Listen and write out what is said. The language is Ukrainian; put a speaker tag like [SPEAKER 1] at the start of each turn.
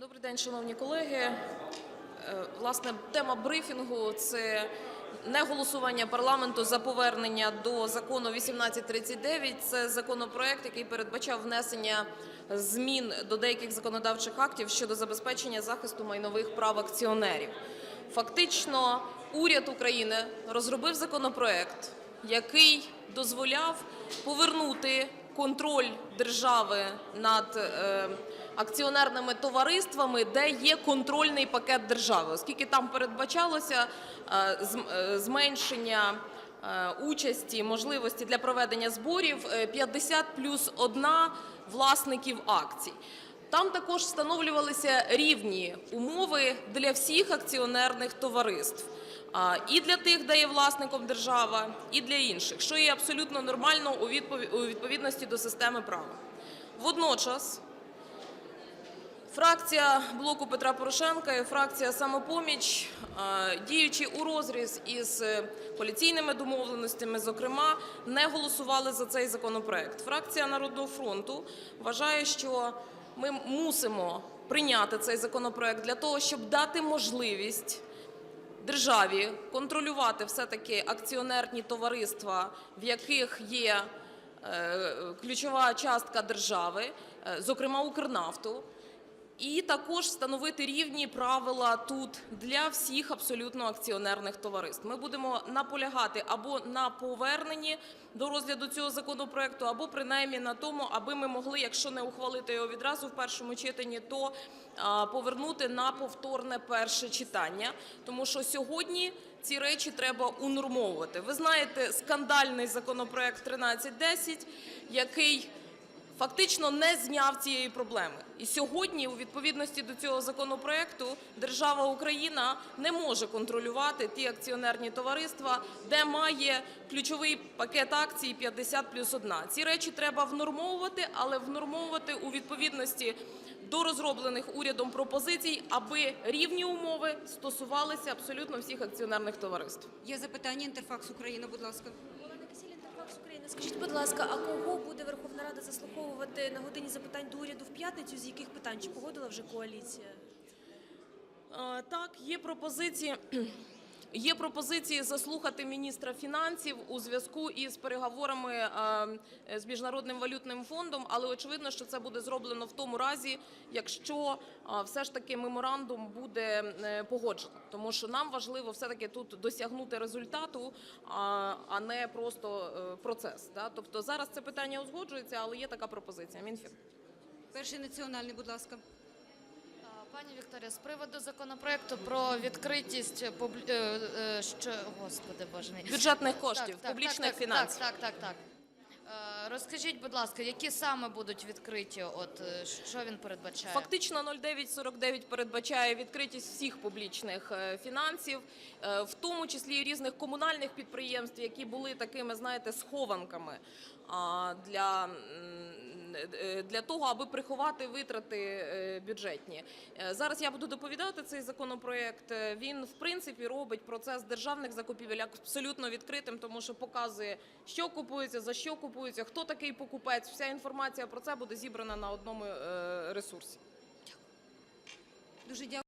[SPEAKER 1] Добрий день, шановні колеги. Е, Власне, тема брифінгу це не голосування парламенту за повернення до закону 1839. Це законопроект, який передбачав внесення змін до деяких законодавчих актів щодо забезпечення захисту майнових прав акціонерів. Фактично, уряд України розробив законопроект, який дозволяв повернути контроль держави над е, акціонерними товариствами, де є контрольний пакет держави, оскільки там передбачалося е, е, зменшення е, участі, можливості для проведення зборів е, 50 плюс 1 власників акцій. Там також встановлювалися рівні умови для всіх акціонерних товариств. І для тих, де є власником держава, і для інших, що є абсолютно нормально у відповідності до системи права. Водночас Фракція блоку Петра Порошенка і фракція Самопоміч, е, діючи у розріз із е, коаліційними домовленостями, зокрема, не голосували за цей законопроект. Фракція Народного фронту вважає, що ми мусимо прийняти цей законопроект для того, щоб дати можливість державі контролювати все-таки акціонерні товариства, в яких є е, ключова частка держави, зокрема Укрнафту. І також встановити рівні правила тут для всіх абсолютно акціонерних товариств. Ми будемо наполягати або на поверненні до розгляду цього законопроекту, або принаймні на тому, аби ми могли, якщо не ухвалити його відразу в першому читанні, то повернути на повторне перше читання. Тому що сьогодні ці речі треба унормовувати. Ви знаєте, скандальний законопроект 1310, який фактично не зняв цієї проблеми. І сьогодні, у відповідності до цього законопроекту, держава Україна не може контролювати ті акціонерні товариства, де має ключовий пакет акцій 50 плюс 1. Ці речі треба внормовувати, але внормовувати у відповідності до розроблених урядом пропозицій, аби рівні умови стосувалися абсолютно всіх акціонерних товариств.
[SPEAKER 2] Є запитання Інтерфакс Україна, будь ласка.
[SPEAKER 3] України. Скажіть, будь ласка, а кого буде Верховна Рада заслуховувати на годині запитань до уряду в п'ятницю? З яких питань? Чи погодила вже коаліція?
[SPEAKER 1] Так, є пропозиції. Є пропозиції заслухати міністра фінансів у зв'язку із переговорами е, з міжнародним валютним фондом, але очевидно, що це буде зроблено в тому разі, якщо е, все ж таки меморандум буде е, погоджено. Тому що нам важливо все таки тут досягнути результату, а не просто процес. Тобто зараз це питання узгоджується, але є така пропозиція. Мінфін.
[SPEAKER 2] Перший національний, будь ласка.
[SPEAKER 4] Пані Вікторія, з приводу законопроекту про відкритість публі... е, е, що господи боже мій.
[SPEAKER 1] бюджетних коштів, публічних
[SPEAKER 4] так,
[SPEAKER 1] фінансів.
[SPEAKER 4] Так, так, так, так. Е, Розкажіть, будь ласка, які саме будуть відкриті? От що він передбачає?
[SPEAKER 1] Фактично 0949 передбачає відкритість всіх публічних фінансів, в тому числі і різних комунальних підприємств, які були такими, знаєте, схованками для, для того, аби приховати витрати е, бюджетні. Е, Зараз я буду доповідати цей законопроект. Е, Він в принципі робить процес державних закупівель абсолютно відкритим, тому що показує, що купується, за що купується, хто такий покупець. Вся інформація про це буде зібрана на одному е, ресурсі.
[SPEAKER 2] Дуже дякую.